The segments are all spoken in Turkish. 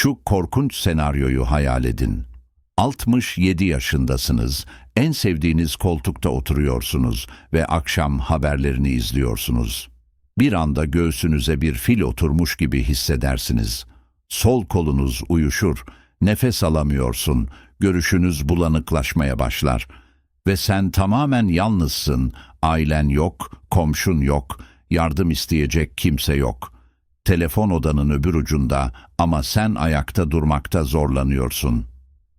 Şu korkunç senaryoyu hayal edin. 67 yaşındasınız, en sevdiğiniz koltukta oturuyorsunuz ve akşam haberlerini izliyorsunuz. Bir anda göğsünüze bir fil oturmuş gibi hissedersiniz. Sol kolunuz uyuşur, nefes alamıyorsun, görüşünüz bulanıklaşmaya başlar. Ve sen tamamen yalnızsın, ailen yok, komşun yok, yardım isteyecek kimse yok. Telefon odanın öbür ucunda ama sen ayakta durmakta zorlanıyorsun.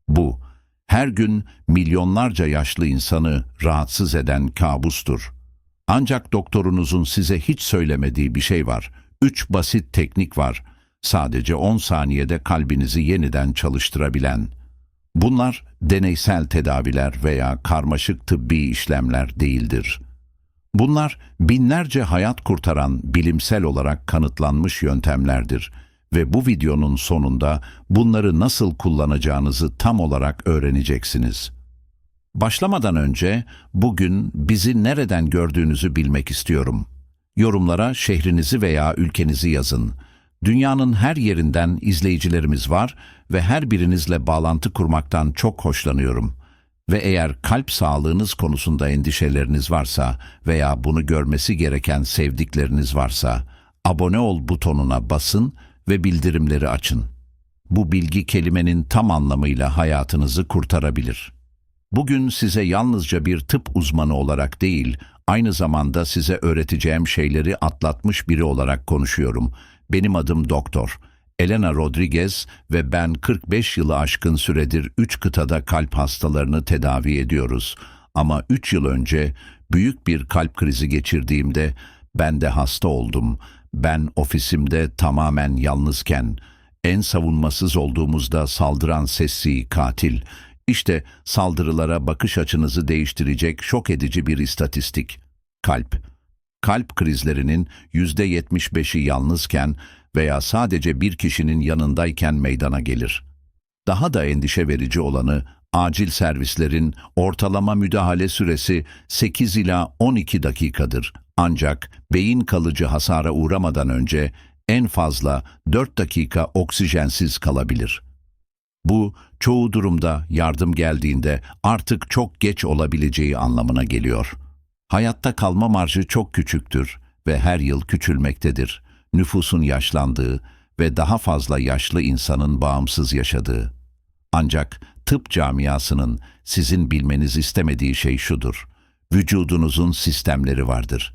Bu, her gün milyonlarca yaşlı insanı rahatsız eden kabustur. Ancak doktorunuzun size hiç söylemediği bir şey var. Üç basit teknik var. Sadece 10 saniyede kalbinizi yeniden çalıştırabilen. Bunlar deneysel tedaviler veya karmaşık tıbbi işlemler değildir. Bunlar binlerce hayat kurtaran bilimsel olarak kanıtlanmış yöntemlerdir ve bu videonun sonunda bunları nasıl kullanacağınızı tam olarak öğreneceksiniz. Başlamadan önce bugün bizi nereden gördüğünüzü bilmek istiyorum. Yorumlara şehrinizi veya ülkenizi yazın. Dünyanın her yerinden izleyicilerimiz var ve her birinizle bağlantı kurmaktan çok hoşlanıyorum. Ve eğer kalp sağlığınız konusunda endişeleriniz varsa veya bunu görmesi gereken sevdikleriniz varsa, abone ol butonuna basın ve bildirimleri açın. Bu bilgi kelimenin tam anlamıyla hayatınızı kurtarabilir. Bugün size yalnızca bir tıp uzmanı olarak değil, aynı zamanda size öğreteceğim şeyleri atlatmış biri olarak konuşuyorum. Benim adım Doktor. Elena Rodriguez ve ben 45 yılı aşkın süredir 3 kıtada kalp hastalarını tedavi ediyoruz. Ama 3 yıl önce büyük bir kalp krizi geçirdiğimde ben de hasta oldum. Ben ofisimde tamamen yalnızken, en savunmasız olduğumuzda saldıran sessi katil, işte saldırılara bakış açınızı değiştirecek şok edici bir istatistik. Kalp. Kalp krizlerinin %75'i yalnızken veya sadece bir kişinin yanındayken meydana gelir. Daha da endişe verici olanı acil servislerin ortalama müdahale süresi 8 ila 12 dakikadır. Ancak beyin kalıcı hasara uğramadan önce en fazla 4 dakika oksijensiz kalabilir. Bu çoğu durumda yardım geldiğinde artık çok geç olabileceği anlamına geliyor. Hayatta kalma marjı çok küçüktür ve her yıl küçülmektedir. Nüfusun yaşlandığı ve daha fazla yaşlı insanın bağımsız yaşadığı. Ancak tıp camiasının sizin bilmeniz istemediği şey şudur. Vücudunuzun sistemleri vardır.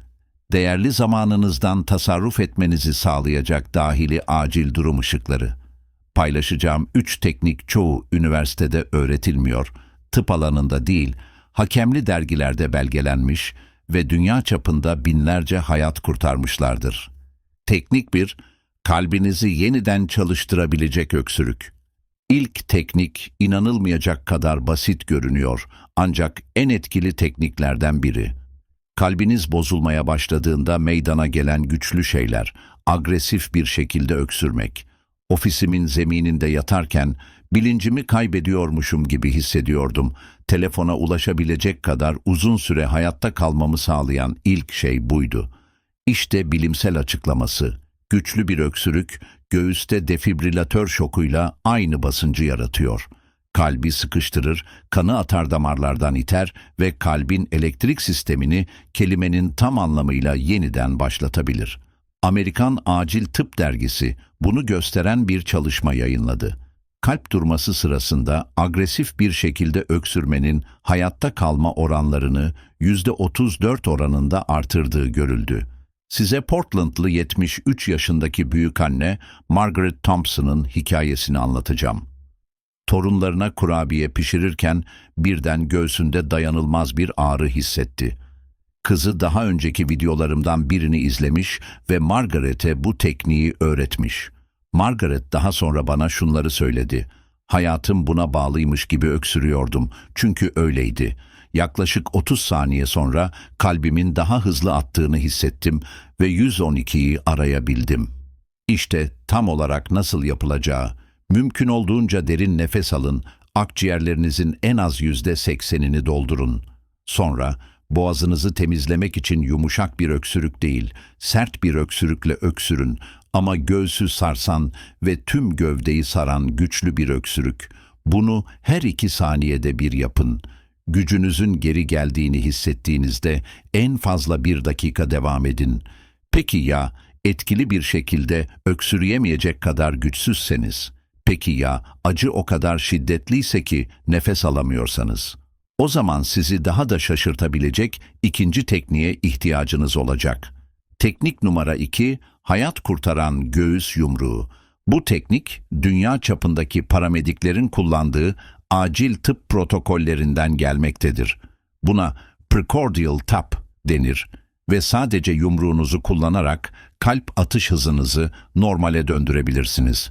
Değerli zamanınızdan tasarruf etmenizi sağlayacak dahili acil durum ışıkları. Paylaşacağım üç teknik çoğu üniversitede öğretilmiyor, tıp alanında değil, hakemli dergilerde belgelenmiş ve dünya çapında binlerce hayat kurtarmışlardır. Teknik bir, kalbinizi yeniden çalıştırabilecek öksürük. İlk teknik inanılmayacak kadar basit görünüyor ancak en etkili tekniklerden biri. Kalbiniz bozulmaya başladığında meydana gelen güçlü şeyler, agresif bir şekilde öksürmek. Ofisimin zemininde yatarken bilincimi kaybediyormuşum gibi hissediyordum. Telefona ulaşabilecek kadar uzun süre hayatta kalmamı sağlayan ilk şey buydu. İşte bilimsel açıklaması. Güçlü bir öksürük göğüste defibrilatör şokuyla aynı basıncı yaratıyor. Kalbi sıkıştırır, kanı atar damarlardan iter ve kalbin elektrik sistemini kelimenin tam anlamıyla yeniden başlatabilir. Amerikan Acil Tıp Dergisi bunu gösteren bir çalışma yayınladı. Kalp durması sırasında agresif bir şekilde öksürmenin hayatta kalma oranlarını %34 oranında artırdığı görüldü. Size Portlandlı 73 yaşındaki büyükanne Margaret Thompson'ın hikayesini anlatacağım. Torunlarına kurabiye pişirirken birden göğsünde dayanılmaz bir ağrı hissetti. Kızı daha önceki videolarımdan birini izlemiş ve Margaret'e bu tekniği öğretmiş. Margaret daha sonra bana şunları söyledi. Hayatım buna bağlıymış gibi öksürüyordum çünkü öyleydi. Yaklaşık 30 saniye sonra kalbimin daha hızlı attığını hissettim ve 112'yi arayabildim. İşte tam olarak nasıl yapılacağı. Mümkün olduğunca derin nefes alın, akciğerlerinizin en az yüzde seksenini doldurun. Sonra boğazınızı temizlemek için yumuşak bir öksürük değil, sert bir öksürükle öksürün. ama göğsü sarsan ve tüm gövdeyi saran güçlü bir öksürük. Bunu her iki saniyede bir yapın. Gücünüzün geri geldiğini hissettiğinizde en fazla bir dakika devam edin. Peki ya etkili bir şekilde öksürüyemeyecek kadar güçsüzseniz? Peki ya acı o kadar şiddetliyse ki nefes alamıyorsanız? O zaman sizi daha da şaşırtabilecek ikinci tekniğe ihtiyacınız olacak. Teknik numara 2, hayat kurtaran göğüs yumruğu. Bu teknik, dünya çapındaki paramediklerin kullandığı acil tıp protokollerinden gelmektedir. Buna precordial tap denir ve sadece yumruğunuzu kullanarak kalp atış hızınızı normale döndürebilirsiniz.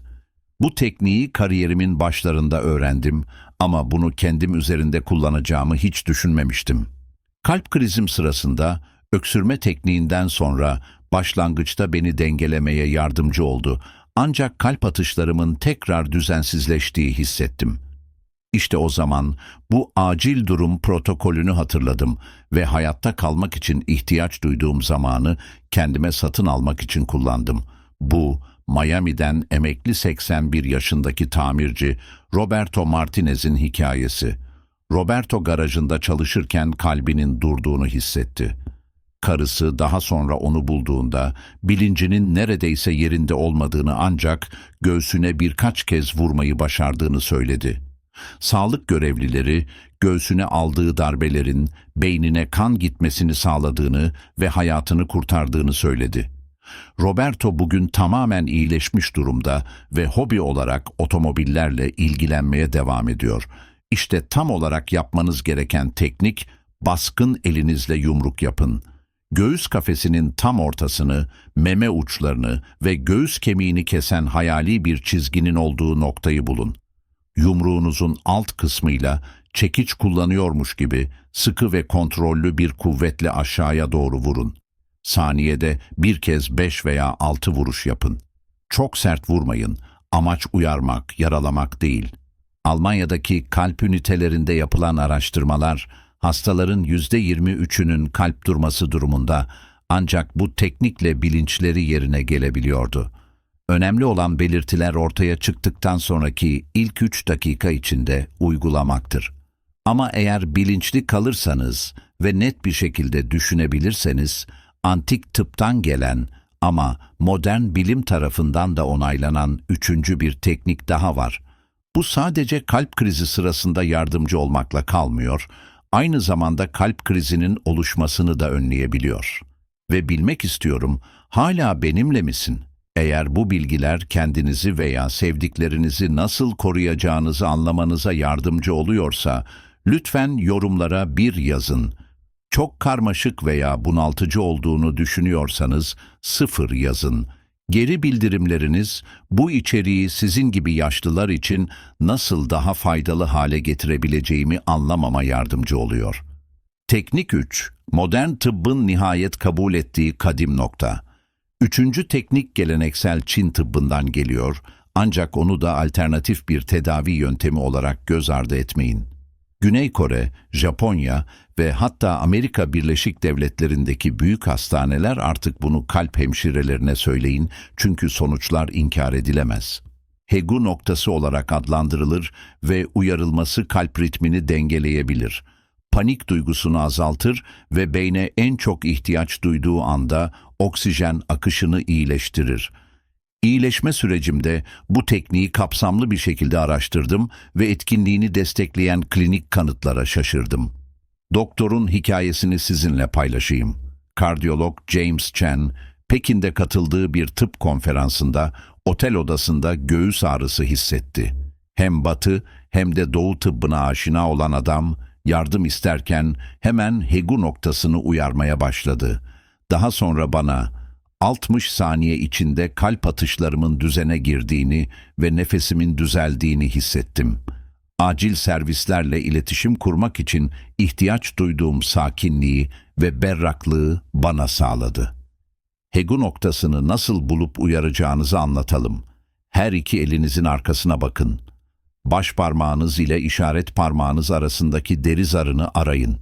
Bu tekniği kariyerimin başlarında öğrendim ama bunu kendim üzerinde kullanacağımı hiç düşünmemiştim. Kalp krizim sırasında öksürme tekniğinden sonra başlangıçta beni dengelemeye yardımcı oldu. Ancak kalp atışlarımın tekrar düzensizleştiği hissettim. İşte o zaman bu acil durum protokolünü hatırladım ve hayatta kalmak için ihtiyaç duyduğum zamanı kendime satın almak için kullandım. Bu Miami'den emekli 81 yaşındaki tamirci Roberto Martinez'in hikayesi. Roberto garajında çalışırken kalbinin durduğunu hissetti. Karısı daha sonra onu bulduğunda bilincinin neredeyse yerinde olmadığını ancak göğsüne birkaç kez vurmayı başardığını söyledi. Sağlık görevlileri göğsüne aldığı darbelerin beynine kan gitmesini sağladığını ve hayatını kurtardığını söyledi. Roberto bugün tamamen iyileşmiş durumda ve hobi olarak otomobillerle ilgilenmeye devam ediyor. İşte tam olarak yapmanız gereken teknik baskın elinizle yumruk yapın. Göğüs kafesinin tam ortasını, meme uçlarını ve göğüs kemiğini kesen hayali bir çizginin olduğu noktayı bulun. Yumruğunuzun alt kısmıyla çekiç kullanıyormuş gibi sıkı ve kontrollü bir kuvvetle aşağıya doğru vurun. Saniyede bir kez beş veya altı vuruş yapın. Çok sert vurmayın. Amaç uyarmak, yaralamak değil. Almanya'daki kalp ünitelerinde yapılan araştırmalar, hastaların yüzde yirmi üçünün kalp durması durumunda ancak bu teknikle bilinçleri yerine gelebiliyordu. Önemli olan belirtiler ortaya çıktıktan sonraki ilk üç dakika içinde uygulamaktır. Ama eğer bilinçli kalırsanız ve net bir şekilde düşünebilirseniz, antik tıptan gelen ama modern bilim tarafından da onaylanan üçüncü bir teknik daha var. Bu sadece kalp krizi sırasında yardımcı olmakla kalmıyor, aynı zamanda kalp krizinin oluşmasını da önleyebiliyor. Ve bilmek istiyorum, hala benimle misin? Eğer bu bilgiler kendinizi veya sevdiklerinizi nasıl koruyacağınızı anlamanıza yardımcı oluyorsa, lütfen yorumlara bir yazın. Çok karmaşık veya bunaltıcı olduğunu düşünüyorsanız sıfır yazın. Geri bildirimleriniz bu içeriği sizin gibi yaşlılar için nasıl daha faydalı hale getirebileceğimi anlamama yardımcı oluyor. Teknik 3. Modern tıbbın nihayet kabul ettiği kadim nokta. Üçüncü teknik geleneksel Çin tıbbından geliyor ancak onu da alternatif bir tedavi yöntemi olarak göz ardı etmeyin. Güney Kore, Japonya ve hatta Amerika Birleşik Devletleri'ndeki büyük hastaneler artık bunu kalp hemşirelerine söyleyin çünkü sonuçlar inkar edilemez. Hegu noktası olarak adlandırılır ve uyarılması kalp ritmini dengeleyebilir. Panik duygusunu azaltır ve beyne en çok ihtiyaç duyduğu anda oksijen akışını iyileştirir. İyileşme sürecimde bu tekniği kapsamlı bir şekilde araştırdım ve etkinliğini destekleyen klinik kanıtlara şaşırdım. Doktorun hikayesini sizinle paylaşayım. Kardiyolog James Chen, Pekin'de katıldığı bir tıp konferansında otel odasında göğüs ağrısı hissetti. Hem batı hem de doğu tıbbına aşina olan adam yardım isterken hemen hegu noktasını uyarmaya başladı. Daha sonra bana 60 saniye içinde kalp atışlarımın düzene girdiğini ve nefesimin düzeldiğini hissettim. Acil servislerle iletişim kurmak için ihtiyaç duyduğum sakinliği ve berraklığı bana sağladı. Hegu noktasını nasıl bulup uyaracağınızı anlatalım. Her iki elinizin arkasına bakın. Baş parmağınız ile işaret parmağınız arasındaki deri zarını arayın.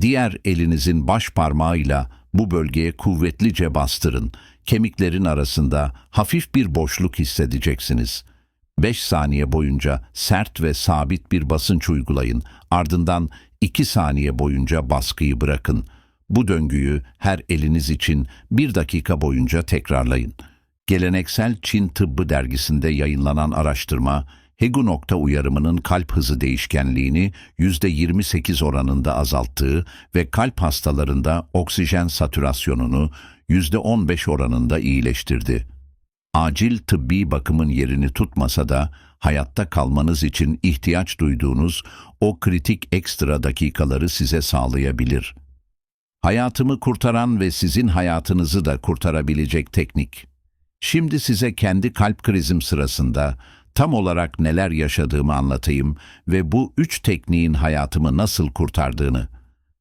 Diğer elinizin baş parmağıyla bu bölgeye kuvvetlice bastırın. Kemiklerin arasında hafif bir boşluk hissedeceksiniz. 5 saniye boyunca sert ve sabit bir basınç uygulayın. Ardından 2 saniye boyunca baskıyı bırakın. Bu döngüyü her eliniz için 1 dakika boyunca tekrarlayın. Geleneksel Çin Tıbbı dergisinde yayınlanan araştırma, Hegu nokta uyarımının kalp hızı değişkenliğini %28 oranında azalttığı ve kalp hastalarında oksijen satürasyonunu %15 oranında iyileştirdi. Acil tıbbi bakımın yerini tutmasa da hayatta kalmanız için ihtiyaç duyduğunuz o kritik ekstra dakikaları size sağlayabilir. Hayatımı kurtaran ve sizin hayatınızı da kurtarabilecek teknik. Şimdi size kendi kalp krizim sırasında tam olarak neler yaşadığımı anlatayım ve bu üç tekniğin hayatımı nasıl kurtardığını.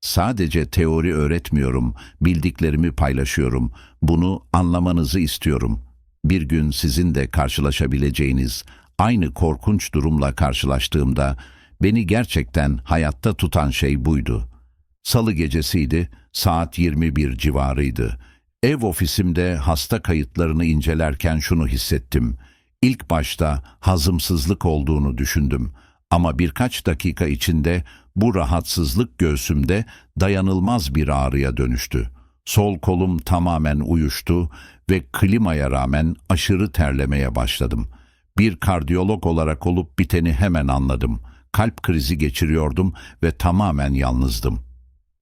Sadece teori öğretmiyorum, bildiklerimi paylaşıyorum. Bunu anlamanızı istiyorum. Bir gün sizin de karşılaşabileceğiniz aynı korkunç durumla karşılaştığımda beni gerçekten hayatta tutan şey buydu. Salı gecesiydi, saat 21 civarıydı. Ev ofisimde hasta kayıtlarını incelerken şunu hissettim. İlk başta hazımsızlık olduğunu düşündüm ama birkaç dakika içinde bu rahatsızlık göğsümde dayanılmaz bir ağrıya dönüştü. Sol kolum tamamen uyuştu ve klimaya rağmen aşırı terlemeye başladım. Bir kardiyolog olarak olup biteni hemen anladım. Kalp krizi geçiriyordum ve tamamen yalnızdım.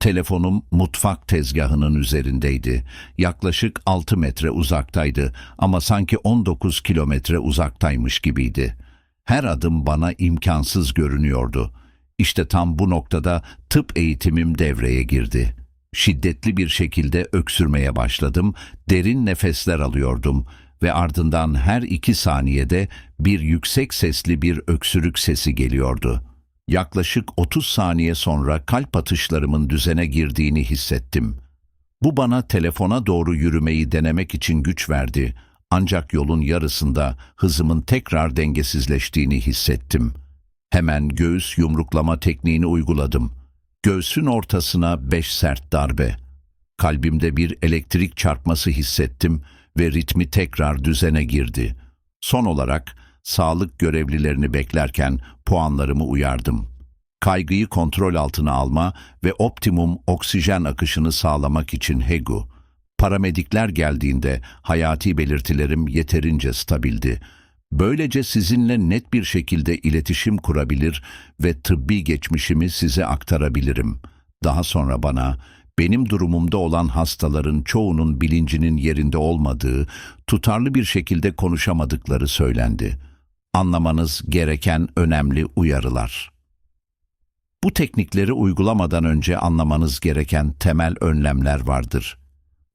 Telefonum mutfak tezgahının üzerindeydi. Yaklaşık 6 metre uzaktaydı ama sanki 19 kilometre uzaktaymış gibiydi. Her adım bana imkansız görünüyordu. İşte tam bu noktada tıp eğitimim devreye girdi. Şiddetli bir şekilde öksürmeye başladım, derin nefesler alıyordum ve ardından her iki saniyede bir yüksek sesli bir öksürük sesi geliyordu.'' Yaklaşık 30 saniye sonra kalp atışlarımın düzene girdiğini hissettim. Bu bana telefona doğru yürümeyi denemek için güç verdi. Ancak yolun yarısında hızımın tekrar dengesizleştiğini hissettim. Hemen göğüs yumruklama tekniğini uyguladım. Göğsün ortasına beş sert darbe. Kalbimde bir elektrik çarpması hissettim ve ritmi tekrar düzene girdi. Son olarak sağlık görevlilerini beklerken puanlarımı uyardım. Kaygıyı kontrol altına alma ve optimum oksijen akışını sağlamak için HEGU. Paramedikler geldiğinde hayati belirtilerim yeterince stabildi. Böylece sizinle net bir şekilde iletişim kurabilir ve tıbbi geçmişimi size aktarabilirim. Daha sonra bana benim durumumda olan hastaların çoğunun bilincinin yerinde olmadığı, tutarlı bir şekilde konuşamadıkları söylendi anlamanız gereken önemli uyarılar. Bu teknikleri uygulamadan önce anlamanız gereken temel önlemler vardır.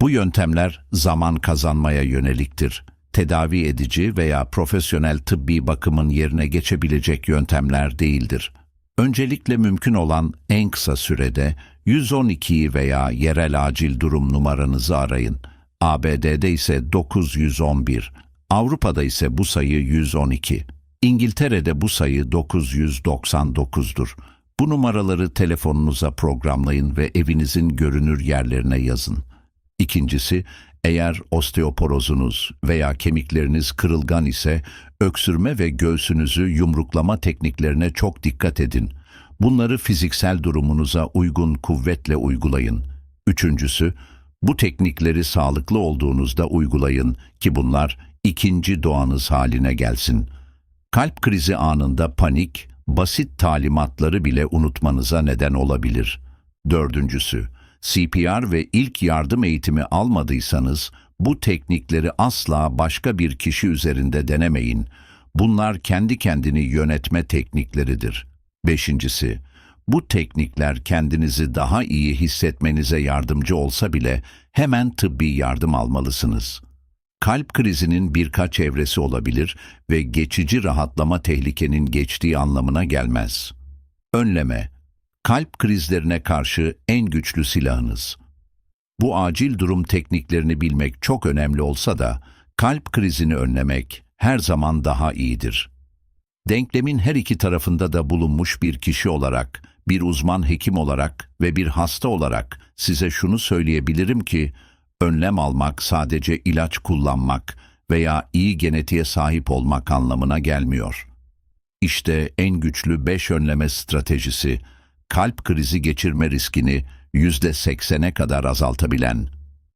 Bu yöntemler zaman kazanmaya yöneliktir. Tedavi edici veya profesyonel tıbbi bakımın yerine geçebilecek yöntemler değildir. Öncelikle mümkün olan en kısa sürede 112'yi veya yerel acil durum numaranızı arayın. ABD'de ise 911, Avrupa'da ise bu sayı 112. İngiltere'de bu sayı 999'dur. Bu numaraları telefonunuza programlayın ve evinizin görünür yerlerine yazın. İkincisi, eğer osteoporozunuz veya kemikleriniz kırılgan ise öksürme ve göğsünüzü yumruklama tekniklerine çok dikkat edin. Bunları fiziksel durumunuza uygun kuvvetle uygulayın. Üçüncüsü, bu teknikleri sağlıklı olduğunuzda uygulayın ki bunlar ikinci doğanız haline gelsin. Kalp krizi anında panik, basit talimatları bile unutmanıza neden olabilir. Dördüncüsü, CPR ve ilk yardım eğitimi almadıysanız bu teknikleri asla başka bir kişi üzerinde denemeyin. Bunlar kendi kendini yönetme teknikleridir. Beşincisi, bu teknikler kendinizi daha iyi hissetmenize yardımcı olsa bile hemen tıbbi yardım almalısınız.'' Kalp krizinin birkaç evresi olabilir ve geçici rahatlama tehlikenin geçtiği anlamına gelmez. Önleme, kalp krizlerine karşı en güçlü silahınız. Bu acil durum tekniklerini bilmek çok önemli olsa da kalp krizini önlemek her zaman daha iyidir. Denklemin her iki tarafında da bulunmuş bir kişi olarak Bir uzman hekim olarak ve bir hasta olarak size şunu söyleyebilirim ki, önlem almak sadece ilaç kullanmak veya iyi genetiğe sahip olmak anlamına gelmiyor. İşte en güçlü 5 önleme stratejisi, kalp krizi geçirme riskini %80'e kadar azaltabilen.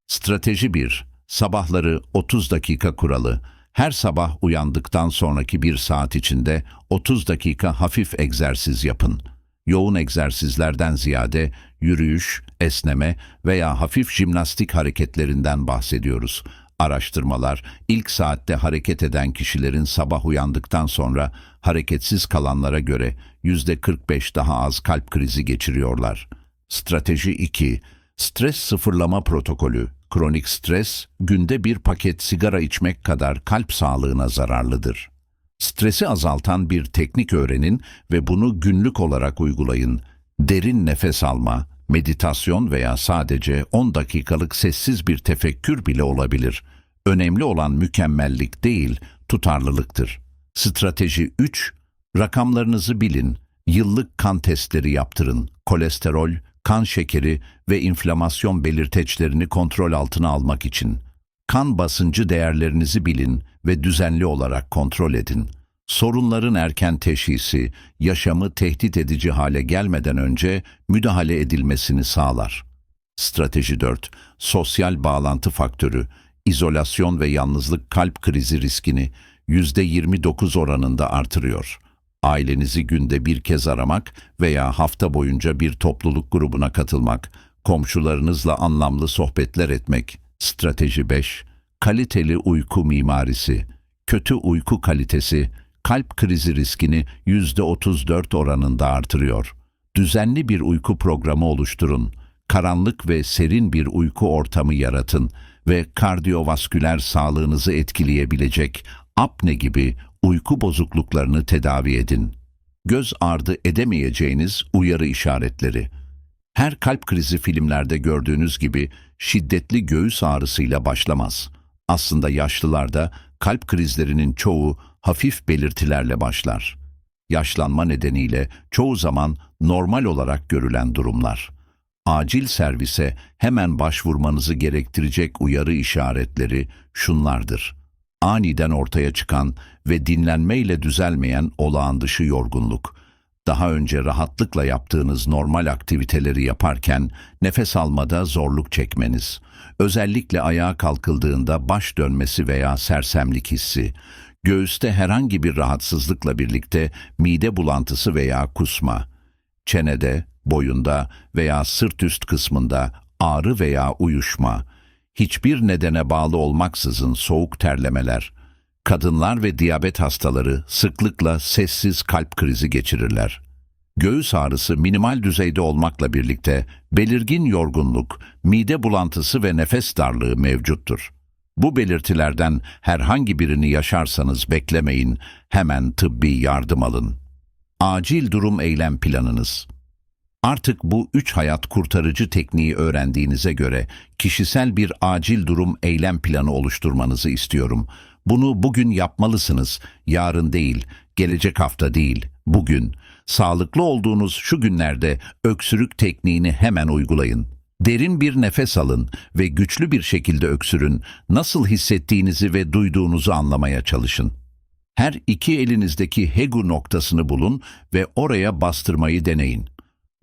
Strateji 1. Sabahları 30 dakika kuralı. Her sabah uyandıktan sonraki bir saat içinde 30 dakika hafif egzersiz yapın. Yoğun egzersizlerden ziyade yürüyüş, esneme veya hafif jimnastik hareketlerinden bahsediyoruz. Araştırmalar, ilk saatte hareket eden kişilerin sabah uyandıktan sonra hareketsiz kalanlara göre %45 daha az kalp krizi geçiriyorlar. Strateji 2. Stres sıfırlama protokolü. Kronik stres, günde bir paket sigara içmek kadar kalp sağlığına zararlıdır. Stresi azaltan bir teknik öğrenin ve bunu günlük olarak uygulayın. Derin nefes alma, meditasyon veya sadece 10 dakikalık sessiz bir tefekkür bile olabilir. Önemli olan mükemmellik değil, tutarlılıktır. Strateji 3. Rakamlarınızı bilin. Yıllık kan testleri yaptırın. Kolesterol, kan şekeri ve inflamasyon belirteçlerini kontrol altına almak için. Kan basıncı değerlerinizi bilin ve düzenli olarak kontrol edin. Sorunların erken teşhisi, yaşamı tehdit edici hale gelmeden önce müdahale edilmesini sağlar. Strateji 4. Sosyal bağlantı faktörü, izolasyon ve yalnızlık kalp krizi riskini %29 oranında artırıyor. Ailenizi günde bir kez aramak veya hafta boyunca bir topluluk grubuna katılmak, komşularınızla anlamlı sohbetler etmek. Strateji 5. Kaliteli uyku mimarisi. Kötü uyku kalitesi kalp krizi riskini %34 oranında artırıyor. Düzenli bir uyku programı oluşturun. Karanlık ve serin bir uyku ortamı yaratın ve kardiyovasküler sağlığınızı etkileyebilecek apne gibi uyku bozukluklarını tedavi edin. Göz ardı edemeyeceğiniz uyarı işaretleri. Her kalp krizi filmlerde gördüğünüz gibi şiddetli göğüs ağrısıyla başlamaz. Aslında yaşlılarda kalp krizlerinin çoğu hafif belirtilerle başlar. Yaşlanma nedeniyle çoğu zaman normal olarak görülen durumlar. Acil servise hemen başvurmanızı gerektirecek uyarı işaretleri şunlardır. Aniden ortaya çıkan ve dinlenmeyle düzelmeyen olağan dışı yorgunluk. Daha önce rahatlıkla yaptığınız normal aktiviteleri yaparken nefes almada zorluk çekmeniz. Özellikle ayağa kalkıldığında baş dönmesi veya sersemlik hissi. Göğüste herhangi bir rahatsızlıkla birlikte mide bulantısı veya kusma. Çenede, boyunda veya sırt üst kısmında ağrı veya uyuşma. Hiçbir nedene bağlı olmaksızın soğuk terlemeler. Kadınlar ve diyabet hastaları sıklıkla sessiz kalp krizi geçirirler. Göğüs ağrısı minimal düzeyde olmakla birlikte belirgin yorgunluk, mide bulantısı ve nefes darlığı mevcuttur. Bu belirtilerden herhangi birini yaşarsanız beklemeyin, hemen tıbbi yardım alın. Acil durum eylem planınız. Artık bu üç hayat kurtarıcı tekniği öğrendiğinize göre kişisel bir acil durum eylem planı oluşturmanızı istiyorum. Bunu bugün yapmalısınız, yarın değil, gelecek hafta değil, bugün. Sağlıklı olduğunuz şu günlerde öksürük tekniğini hemen uygulayın. Derin bir nefes alın ve güçlü bir şekilde öksürün. Nasıl hissettiğinizi ve duyduğunuzu anlamaya çalışın. Her iki elinizdeki hegu noktasını bulun ve oraya bastırmayı deneyin.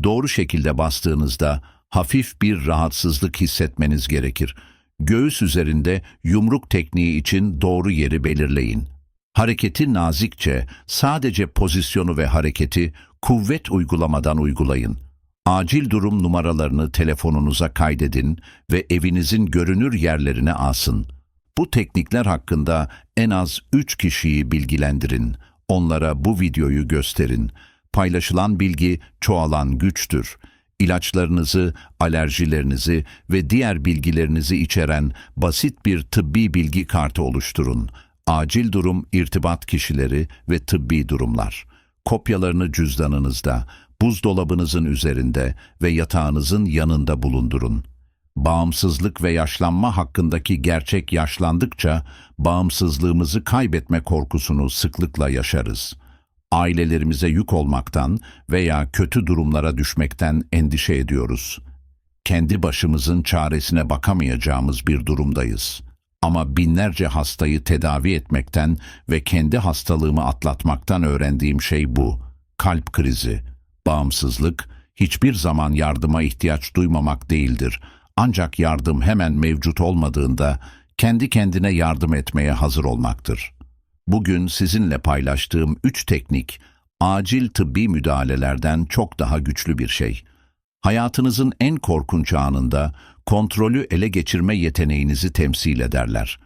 Doğru şekilde bastığınızda hafif bir rahatsızlık hissetmeniz gerekir. Göğüs üzerinde yumruk tekniği için doğru yeri belirleyin. Hareketi nazikçe, sadece pozisyonu ve hareketi kuvvet uygulamadan uygulayın. Acil durum numaralarını telefonunuza kaydedin ve evinizin görünür yerlerine asın. Bu teknikler hakkında en az 3 kişiyi bilgilendirin. Onlara bu videoyu gösterin. Paylaşılan bilgi çoğalan güçtür. İlaçlarınızı, alerjilerinizi ve diğer bilgilerinizi içeren basit bir tıbbi bilgi kartı oluşturun. Acil durum irtibat kişileri ve tıbbi durumlar. Kopyalarını cüzdanınızda, buzdolabınızın üzerinde ve yatağınızın yanında bulundurun. Bağımsızlık ve yaşlanma hakkındaki gerçek yaşlandıkça bağımsızlığımızı kaybetme korkusunu sıklıkla yaşarız. Ailelerimize yük olmaktan veya kötü durumlara düşmekten endişe ediyoruz. Kendi başımızın çaresine bakamayacağımız bir durumdayız. Ama binlerce hastayı tedavi etmekten ve kendi hastalığımı atlatmaktan öğrendiğim şey bu. Kalp krizi, bağımsızlık, hiçbir zaman yardıma ihtiyaç duymamak değildir. Ancak yardım hemen mevcut olmadığında kendi kendine yardım etmeye hazır olmaktır. Bugün sizinle paylaştığım üç teknik, acil tıbbi müdahalelerden çok daha güçlü bir şey. Hayatınızın en korkunç anında kontrolü ele geçirme yeteneğinizi temsil ederler.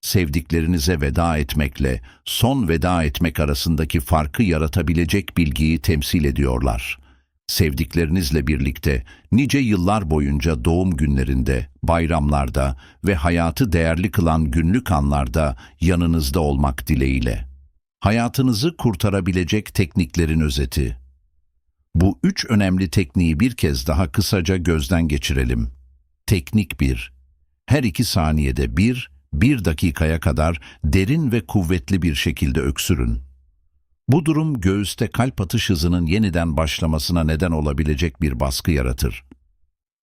Sevdiklerinize veda etmekle son veda etmek arasındaki farkı yaratabilecek bilgiyi temsil ediyorlar. Sevdiklerinizle birlikte nice yıllar boyunca doğum günlerinde, bayramlarda ve hayatı değerli kılan günlük anlarda yanınızda olmak dileğiyle. Hayatınızı kurtarabilecek tekniklerin özeti. Bu üç önemli tekniği bir kez daha kısaca gözden geçirelim. Teknik 1. Her iki saniyede bir, bir dakikaya kadar derin ve kuvvetli bir şekilde öksürün. Bu durum göğüste kalp atış hızının yeniden başlamasına neden olabilecek bir baskı yaratır.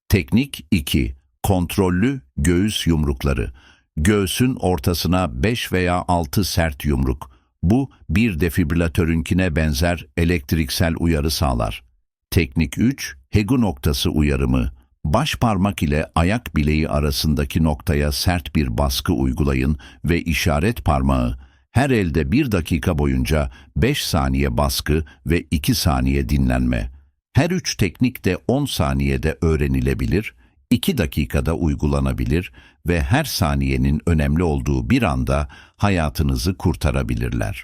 Teknik 2. Kontrollü göğüs yumrukları. Göğsün ortasına 5 veya 6 sert yumruk. Bu bir defibrilatörünkine benzer elektriksel uyarı sağlar. Teknik 3. Hegu noktası uyarımı. Baş parmak ile ayak bileği arasındaki noktaya sert bir baskı uygulayın ve işaret parmağı her elde bir dakika boyunca 5 saniye baskı ve 2 saniye dinlenme. Her üç teknik de 10 saniyede öğrenilebilir, 2 dakikada uygulanabilir ve her saniyenin önemli olduğu bir anda hayatınızı kurtarabilirler.